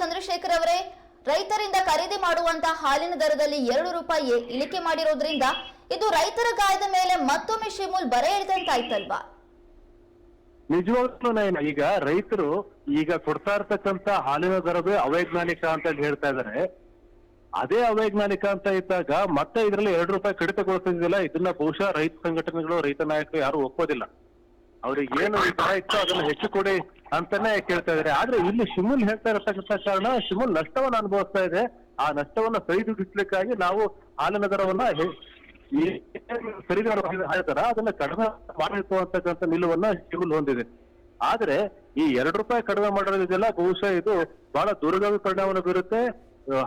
ಚಂದ್ರಶೇಖರ್ ಅವರೇ, ರೈತರಿಂದ ಖರೀದಿ ಮಾಡುವಂತ ಹಾಲಿನ ದರದಲ್ಲಿ ಎರಡು ರೂಪಾಯಿ ಇಳಿಕೆ ಮಾಡಿರೋದ್ರಿಂದ ಇದು ರೈತರ ಗಾಯದ ಮೇಲೆ ಮತ್ತೊಮ್ಮೆ ಶಿಮೂಲ್ ಬರೆ ಎಳೆದಂತಾಯ್ತಲ್ವಾ? ನಿಜವಾಗ್ಲೂ ನಾನು ಈಗ ರೈತರು ಈಗ ಕೊಡ್ತಾ ಇರ್ತಕ್ಕಂತ ಹಾಲಿನ ದರವೇ ಅವೈಜ್ಞಾನಿಕ ಅಂತ ಹೇಳಿ ಹೇಳ್ತಾ ಇದಾರೆ. ಅದೇ ಅವೈಜ್ಞಾನಿಕ ಅಂತ ಇದ್ದಾಗ ಮತ್ತೆ ಇದರಲ್ಲಿ ಎರಡು ರೂಪಾಯಿ ಕಡಿತಗೊಳಿಸಿದಿಲ್ಲ ಇದನ್ನ ಬಹುಶಃ ರೈತ ಸಂಘಟನೆಗಳು, ರೈತ ನಾಯಕರು ಯಾರು ಒಪ್ಪೋದಿಲ್ಲ. ಅವ್ರಿಗೆ ಏನು ಇತ್ತು ಅದನ್ನ ಹೆಚ್ಚು ಕೊಡಿ. ಅಂತಾನೆ ಕೇಳ್ತಾ ಇದಾರೆ ಆದ್ರೆ ಇಲ್ಲಿ ಶಿಮುಲ್ ಹೇಳ್ತಾ ಇರತಕ್ಕಂತ ಕಾರಣ ಶಿಮುಲ್ ನಷ್ಟವನ್ನ ಅನುಭವಿಸ್ತಾ ಇದೆ. ಆ ನಷ್ಟವನ್ನ ಸರಿದೂಗಿಸ್ಲಿಕ್ಕಾಗಿ ನಾವು ಹಾಲಿನ ದರವನ್ನ ಸರಿದಾರ ದರ ಅದನ್ನ ಕಡಿಮೆ ಮಾಡಬೇಕು ಅಂತಕ್ಕಂಥ ನಿಲುವನ್ನ ಶಿಮುಲ್ ಹೊಂದಿದೆ. ಆದ್ರೆ ಈ ಎರಡು ರೂಪಾಯಿ ಕಡಿಮೆ ಮಾಡೋದಿದೆಯಲ್ಲ ಬಹುಶಃ ಇದು ಬಹಳ ದುರ್ಗಾವಿ ಪರಿಣಾಮವನ್ನು ಬೀರುತ್ತೆ.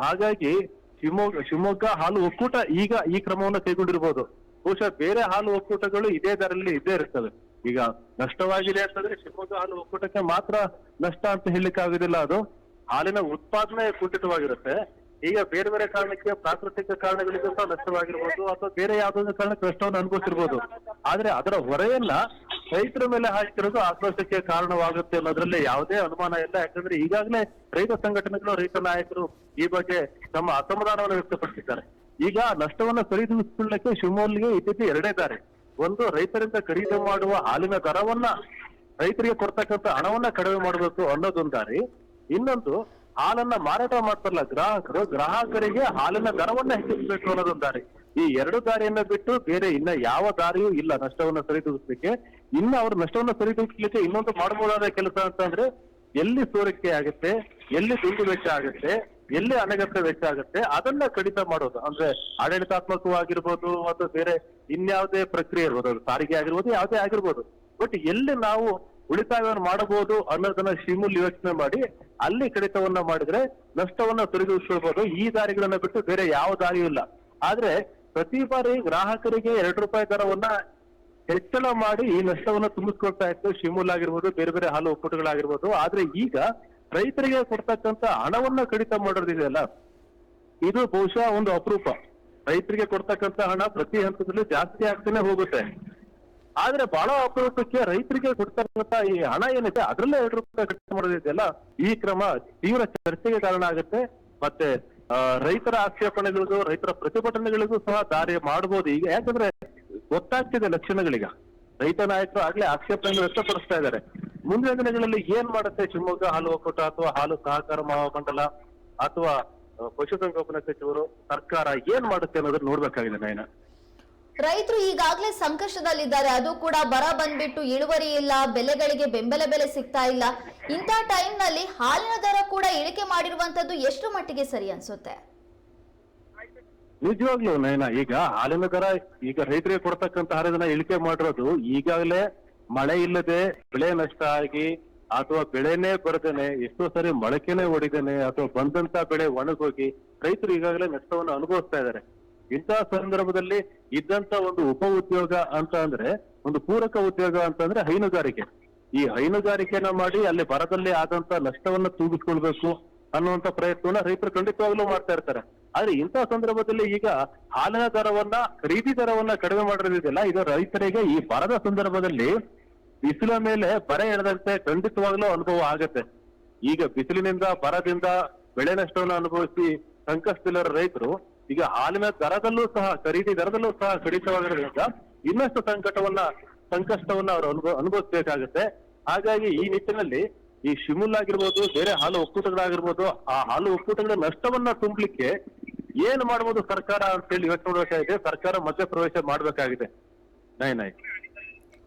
ಹಾಗಾಗಿ ಶಿವಮೊಗ್ಗ ಶಿವಮೊಗ್ಗ ಹಾಲು ಒಕ್ಕೂಟ ಈಗ ಈ ಕ್ರಮವನ್ನು ಕೈಗೊಂಡಿರ್ಬೋದು. ಬಹುಶಃ ಬೇರೆ ಹಾಲು ಒಕ್ಕೂಟಗಳು ಇದೇ ದರಲ್ಲಿ ಇದ್ದೇ ಇರ್ತವೆ. ಈಗ ನಷ್ಟವಾಗಿದೆ ಅಂತಂದ್ರೆ ಶಿವಮೊಗ್ಗ ಹಾಲು ಒಕ್ಕೂಟಕ್ಕೆ ಮಾತ್ರ ನಷ್ಟ ಅಂತ ಹೇಳಲಿಕ್ಕೆ ಆಗುದಿಲ್ಲ ಅದು. ಹಾಲಿನ ಉತ್ಪಾದನೆ ಕುಂಠಿತವಾಗಿರುತ್ತೆ. ಈಗ ಬೇರೆ ಬೇರೆ ಕಾರಣಕ್ಕೆ ಪ್ರಾಕೃತಿಕ ಕಾರಣಗಳಿಗೂ ಸಹ ನಷ್ಟವಾಗಿರ್ಬೋದು ಅಥವಾ ಬೇರೆ ಯಾವ್ದೊಂದು ಕಾರಣಕ್ಕೆ ನಷ್ಟವನ್ನು ಅನುಭವಿಸಿರ್ಬೋದು. ಆದ್ರೆ ಅದರ ಹೊರೆಯನ್ನ ರೈತರ ಮೇಲೆ ಹಾಕಿರೋದು ಆಕ್ರೋಶಕ್ಕೆ ಕಾರಣವಾಗುತ್ತೆ ಅನ್ನೋದ್ರಲ್ಲಿ ಯಾವುದೇ ಅನುಮಾನ ಇಲ್ಲ. ಯಾಕಂದ್ರೆ ಈಗಾಗಲೇ ರೈತ ಸಂಘಟನೆಗಳು, ರೈತ ನಾಯಕರು ಈ ಬಗ್ಗೆ ತಮ್ಮ ಅಸಮಾಧಾನವನ್ನು ವ್ಯಕ್ತಪಡಿಸಿದ್ದಾರೆ. ಈಗ ನಷ್ಟವನ್ನ ಸರಿದೂಗಿಸಿಕೊಳ್ಳಕ್ಕೆ ಶಿವಮೊಗ್ಗಗೆ ಇದ್ದಿದ್ದು ಎರಡೇ ದಾರಿ. ಒಂದು ರೈತರಿಂದ ಖರೀದಿ ಮಾಡುವ ಹಾಲಿನ ದರವನ್ನ ರೈತರಿಗೆ ಕೊಡ್ತಕ್ಕಂಥ ಹಣವನ್ನ ಕಡಿಮೆ ಮಾಡಬೇಕು ಅನ್ನೋದೊಂದಾರಿ ಇನ್ನೊಂದು, ಹಾಲನ್ನ ಮಾರಾಟ ಮಾಡ್ತಾರಲ್ಲ ಗ್ರಾಹಕರು, ಗ್ರಾಹಕರಿಗೆ ಹಾಲಿನ ದರವನ್ನ ಹೆಚ್ಚಿಸಬೇಕು ಅನ್ನೋದೊಂದು ದಾರಿ. ಈ ಎರಡು ದಾರಿಯನ್ನ ಬಿಟ್ಟು ಬೇರೆ ಇನ್ನ ಯಾವ ದಾರಿಯೂ ಇಲ್ಲ ನಷ್ಟವನ್ನ ಸರಿದೂಗಿಸ್ಲಿಕ್ಕೆ. ಇನ್ನ ಅವ್ರ ನಷ್ಟವನ್ನ ಸರಿದೂಗಿಸ್ಲಿಕ್ಕೆ ಇನ್ನೊಂದು ಮಾಡಬಹುದಾದ ಕೆಲಸ ಅಂತಂದ್ರೆ ಎಲ್ಲಿ ಸೋರಿಕೆ ಆಗುತ್ತೆ, ಎಲ್ಲಿ ದುಂಡು ವೆಚ್ಚ ಆಗುತ್ತೆ ಎಲ್ಲಿ ಅನಗತ್ಯ ವೆಚ್ಚ ಆಗುತ್ತೆ, ಅದನ್ನ ಕಡಿತ ಮಾಡೋದು. ಅಂದ್ರೆ ಆಡಳಿತಾತ್ಮಕವಾಗಿರ್ಬೋದು ಅಥವಾ ಬೇರೆ ಇನ್ಯಾವುದೇ ಪ್ರಕ್ರಿಯೆ ಇರ್ಬೋದು, ಅದು ಸಾರಿಗೆ ಆಗಿರ್ಬೋದು, ಯಾವುದೇ ಆಗಿರ್ಬೋದು. ಬಟ್ ಎಲ್ಲಿ ನಾವು ಉಳಿತಾಯವನ್ನು ಮಾಡಬಹುದು ಅನ್ನೋದನ್ನ ಶಿಮುಲ್ ಯೋಚನೆ ಮಾಡಿ, ಅಲ್ಲಿ ಕಡಿತವನ್ನ ಮಾಡಿದ್ರೆ ನಷ್ಟವನ್ನ ತೊಡಗಿಸ್ಕೊಳ್ಬಹುದು ಈ ದಾರಿಗಳನ್ನ ಬಿಟ್ಟು ಬೇರೆ ಯಾವ ದಾರಿಯೂ ಇಲ್ಲ. ಆದ್ರೆ ಪ್ರತಿ ಬಾರಿ ಗ್ರಾಹಕರಿಗೆ ಎರಡು ರೂಪಾಯಿ ದರವನ್ನ ಹೆಚ್ಚಳ ಮಾಡಿ ಈ ನಷ್ಟವನ್ನ ತುಂಬಿಸ್ಕೊಳ್ತಾ ಇತ್ತು. ಶಿಮೂಲ್ ಆಗಿರ್ಬೋದು, ಬೇರೆ ಬೇರೆ ಹಾಲು ಒಕ್ಕೂಟಗಳಾಗಿರ್ಬೋದು. ಆದ್ರೆ ಈಗ ರೈತರಿಗೆ ಕೊಡ್ತಕ್ಕಂತ ಹಣವನ್ನ ಕಡಿತ ಮಾಡೋದಿದೆಯಲ್ಲ ಇದು ಬಹುಶಃ ಒಂದು ಅಪರೂಪ. ರೈತರಿಗೆ ಕೊಡ್ತಕ್ಕಂತ ಹಣ ಪ್ರತಿ ಹಂತದಲ್ಲಿ ಜಾಸ್ತಿ ಆಗ್ತಾನೆ ಹೋಗುತ್ತೆ. ಆದ್ರೆ ಬಹಳ ಅಪರೂಪಕ್ಕೆ ರೈತರಿಗೆ ಕೊಡ್ತಕ್ಕಂತ ಈ ಹಣ ಏನಿದೆ, ಅದರಲ್ಲೇ ಎರಡು ರೂಪಾಯಿ ಕಡಿತ ಮಾಡೋದಿದೆಯಲ್ಲ ಈ ಕ್ರಮ ತೀವ್ರ ಚರ್ಚೆಗೆ ಕಾರಣ ಆಗುತ್ತೆ. ಮತ್ತೆ ರೈತರ ಆಕ್ಷೇಪಣೆಗಳಿಗೂ, ರೈತರ ಪ್ರತಿಭಟನೆಗಳಿಗೂ ಸಹ ದಾರಿ ಮಾಡಬಹುದು ಈಗ. ಯಾಕಂದ್ರೆ ಗೊತ್ತಾಗ್ತಿದೆ ಲಕ್ಷಣಗಳೀಗ. ರೈತ ನಾಯಕರು ಆಗ್ಲೇ ಆಕ್ಷೇಪಣೆ ವ್ಯಕ್ತಪಡಿಸ್ತಾ ಇದ್ದಾರೆ. ಮುಂದಿನ ದಿನಗಳಲ್ಲಿ ಏನ್ ಮಾಡುತ್ತೆ ಶಿವಮೊಗ್ಗ? ಹಾಲು ಒಕ್ಕೂಟ ಅಥವಾ ಹಾಲು ಸಹಕಾರ ಮಹಾಮಂಡಲ ಅಥವಾ ಪಶುಸಂಗೋಪನಾ ಸಚಿವರು ಸರ್ಕಾರ ಏನ್ ಮಾಡುತ್ತೆ ಅನ್ನೋದನ್ನ ನೋಡ್ಬೇಕಾಗಿದೆ ನಯನ. ರೈತರು ಈಗಾಗಲೇ ಸಂಕಷ್ಟದಲ್ಲಿದ್ದಾರೆ. ಅದು ಕೂಡ ಬರ ಬಂದ್ಬಿಟ್ಟು ಇಳುವರಿ ಇಲ್ಲ ಬೆಲೆಗಳಿಗೆ ಬೆಂಬಲ ಬೆಲೆ ಸಿಗ್ತಾ ಇಲ್ಲ. ಇಂಥ ಟೈಮ್ನಲ್ಲಿ ಹಾಲಿನ ದರ ಕೂಡ ಇಳಿಕೆ ಮಾಡಿರುವಂತದ್ದು ಎಷ್ಟು ಮಟ್ಟಿಗೆ ಸರಿ ಅನ್ಸುತ್ತೆ? ನಿಜವಾಗ್ಲೂ ನಯನ ಈಗ ಹಾಲಿನ ದರ ಈಗ ರೈತರಿಗೆ ಕೊಡ್ತಕ್ಕಂತ ಇಳಿಕೆ ಮಾಡಿರೋದು ಈಗಾಗಲೇ ಮಳೆ ಇಲ್ಲದೆ ಬೆಳೆ ನಷ್ಟ ಆಗಿ ಅಥವಾ ಬೆಳೆನೇ ಬರದೇನೆ, ಎಷ್ಟೋ ಸರಿ ಮೊಳಕೆನೆ ಹೊಡಿದೇನೆ ಅಥವಾ ಬಂದಂತ ಬೆಳೆ ಒಣಗೋಗಿ ರೈತರು ಈಗಾಗಲೇ ನಷ್ಟವನ್ನು ಅನುಭವಿಸ್ತಾ ಇದ್ದಾರೆ. ಇಂತಹ ಸಂದರ್ಭದಲ್ಲಿ ಇದ್ದಂತ ಒಂದು ಉಪ ಉದ್ಯೋಗ ಅಂತ ಅಂದ್ರೆ, ಒಂದು ಪೂರಕ ಉದ್ಯೋಗ ಅಂತಂದ್ರೆ ಹೈನುಗಾರಿಕೆ. ಈ ಹೈನುಗಾರಿಕೆನ ಮಾಡಿ ಅಲ್ಲಿ ಬರದಲ್ಲಿ ಆದಂತ ನಷ್ಟವನ್ನ ತೂಗಿಸ್ಕೊಳ್ಬೇಕು ಅನ್ನುವಂತ ಪ್ರಯತ್ನವನ್ನ ರೈತರು ಖಂಡಿತವಾಗ್ಲೂ ಮಾಡ್ತಾ ಇರ್ತಾರೆ. ಆದ್ರೆ ಇಂತಹ ಸಂದರ್ಭದಲ್ಲಿ ಈಗ ಹಾಲಿನ ದರವನ್ನ, ಖರೀದಿ ದರವನ್ನ ಕಡಿಮೆ ಮಾಡಿರೋದಿದೆಯಲ್ಲ ಇದು ರೈತರಿಗೆ ಈ ಬರದ ಸಂದರ್ಭದಲ್ಲಿ ಬಿಸಿಲ ಮೇಲೆ ಬರ ಎಳೆದಂತೆ ಖಂಡಿತವಾಗ್ಲೂ ಅನುಭವ ಆಗತ್ತೆ. ಈಗ ಬಿಸಿಲಿನಿಂದ, ಬರದಿಂದ ಬೆಳೆ ನಷ್ಟವನ್ನು ಅನುಭವಿಸಿ ಸಂಕಷ್ಟದಲ್ಲಿರೋ ರೈತರು, ಈಗ ಹಾಲಿನ ದರದಲ್ಲೂ ಸಹ, ಖರೀದಿ ದರದಲ್ಲೂ ಸಹ ಕಡಿತವಾಗಿರೋದ್ರಿಂದ ಇನ್ನಷ್ಟು ಸಂಕಟವನ್ನ, ಸಂಕಷ್ಟವನ್ನ ಅವರು ಅನುಭವ ಅನುಭವಿಸ್ಬೇಕಾಗತ್ತೆ. ಹಾಗಾಗಿ ಈ ನಿಟ್ಟಿನಲ್ಲಿ ಈ ಶಿಮುಲ್ ಆಗಿರ್ಬೋದು, ಬೇರೆ ಹಾಲು ಒಕ್ಕೂಟಗಳಾಗಿರ್ಬೋದು, ಆ ಹಾಲು ಒಕ್ಕೂಟಗಳ ನಷ್ಟವನ್ನ ತುಂಬಲಿಕ್ಕೆ ಏನ್ ಮಾಡ್ಬೋದು ಸರ್ಕಾರ ಅಂತ ಹೇಳಿ ಯೋಚನೆ ಮಾಡಬೇಕಾಗಿದೆ ಸರ್ಕಾರ ಮಧ್ಯ ಪ್ರವೇಶ ಮಾಡ್ಬೇಕಾಗಿದೆ. ನೈ ನೈ.